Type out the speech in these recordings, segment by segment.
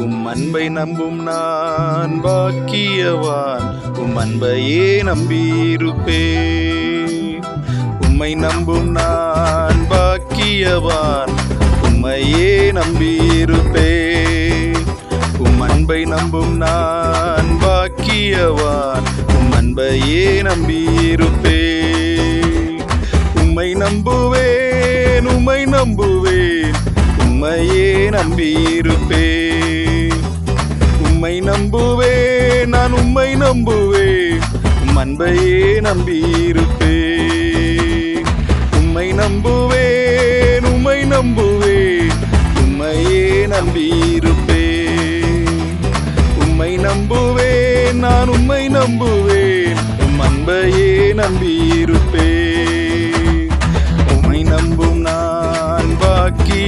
உம் அன்பை நம்பும் நான் பாக்கியவான். உம் அன்பையே நம்பியிருப்பே. உம்மை நம்பும் நான் பாக்கியவான். உம்மையே நம்பியிருப்பே. உம் அன்பை நம்பும் நான் பாக்கியவான். உம் அன்பையே நம்பியிருப்பே. உம்மை நம்புவேன் உம்மை நம்புவேன். உம்மையே நம்பியிருப்பேன் உம்மை நம்புவேன் நான் உம்மை நம்புவேன். உம் அன்பையே நம்பியிருப்பேன் உம்மை நம்புவேன் உம்மை நம்புவேன். உம்மையே நம்பியிருப்பேன் உம்மை நம்புவேன் நான் உம்மை நம்புவேன். உம் அன்பையே நம்பியிருப்பேன்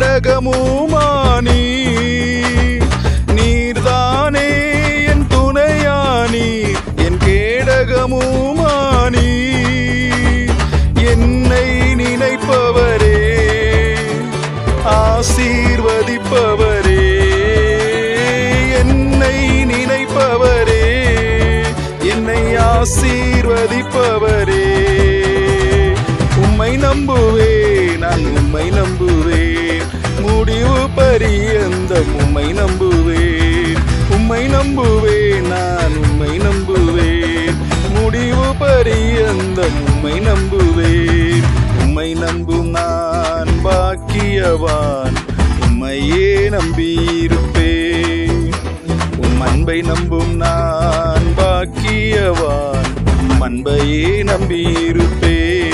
கேடகமுமானி நீர்தானே என் துணையானி என் கேடகமுமானி. என்னை நினைப்பவரே ஆசீர்வதிப்பவரே. என்னை நினைப்பவரே என்னை ஆசீர்வதிப்பவரே. உம்மை நம்புவே பரியந்தம் உம்மை நம்புவேன். உம்மை நம்புவேன் நான் உம்மை நம்புவேன். முடிவு பரியந்தம் உம்மை நம்புவேன். உம்மை நம்பும் நான் பாக்கியவான். உம்மையே நம்பியிருப்பேன். உம் அன்பை நம்பும் நான் பாக்கியவான். அன்பையே நம்பியிருப்பேன்.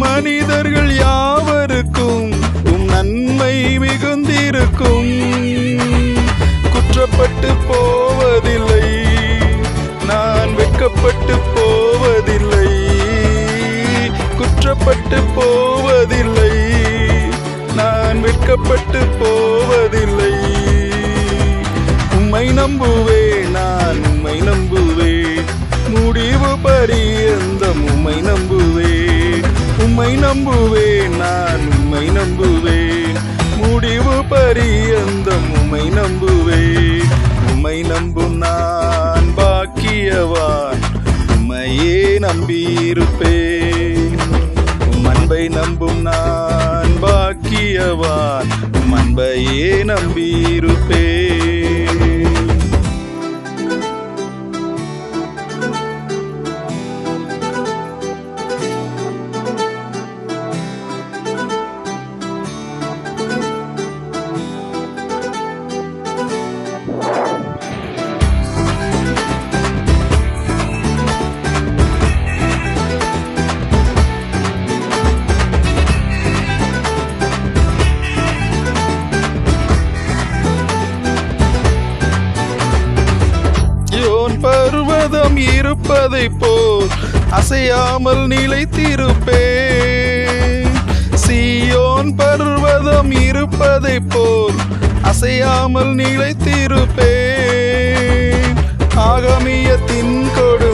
மனிதர்கள் யாவருக்கும் உம் நன்மை மிகுந்திருக்கும். குற்றப்பட்டு போவதில்லை. நான் வெட்கப்பட்டு போவதில்லை. குற்றப்பட்டு போவதில்லை. நான் வெட்கப்பட்டு போவதில்லை. உம்மை நம்புவேன் நான் உம்மை நம்புவே முடிவு பரியந்தம் முடிவு அந்த உமை நம்புவேன். உமை நம்பும் நான் பாக்கியவான். உமையே நம்பியிருப்பேன். உம் அன்பை நம்பும் நான் பாக்கியவான். உம் அன்பையே நம்பியிருப்பேன். பர்வதம் இருப்பதை போல் அசையாமல் நிலைத்திருப்பே சீயோன் பர்வதம் இருப்பதைப் போல் அசையாமல் நிலைத்திருப்பே ஆகமியத்தின் கொடு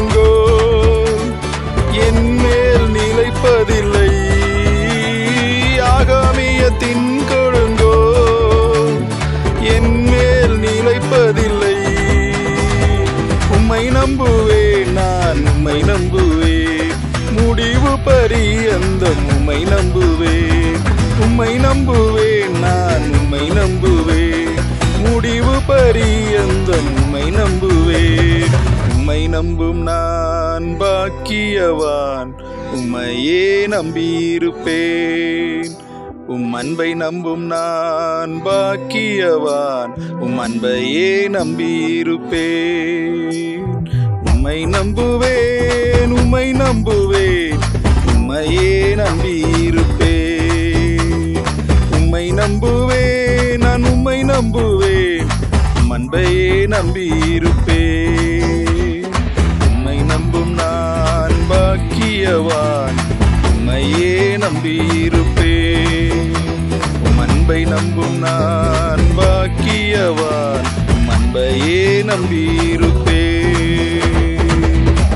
முடிவு அந்த உம்மை நம்புவேன். உம்மை நம்புவேன் நான் உம்மை நம்புவேன். முடிவு பரியந்தம் உம்மை நம்புவேன். உம்மை நம்பும் நான் பாக்கியவான். உம்மையே நம்பியிருப்பேன். உம் அன்பை நம்பும் நான் பாக்கியவான். உம் அன்பையே நம்பியிருப்பேன். உம்மை நம்புவேன் உம்மை நம்புவேன். உம்மையே நம்பி நம்பியிருப்பேன் உம்மை நம்புவேன் நான் உம்மை நம்புவேன் அன்பையே நம்பி நம்பியிருப்பேன் உம்மை நம்பும் நான் பாக்கியவான். உம்மையே நம்பியிருப்பேன் உம் அன்பை நம்பும் நான் பாக்கியவான். உம் அன்பையே நம்பியிருப்பேன்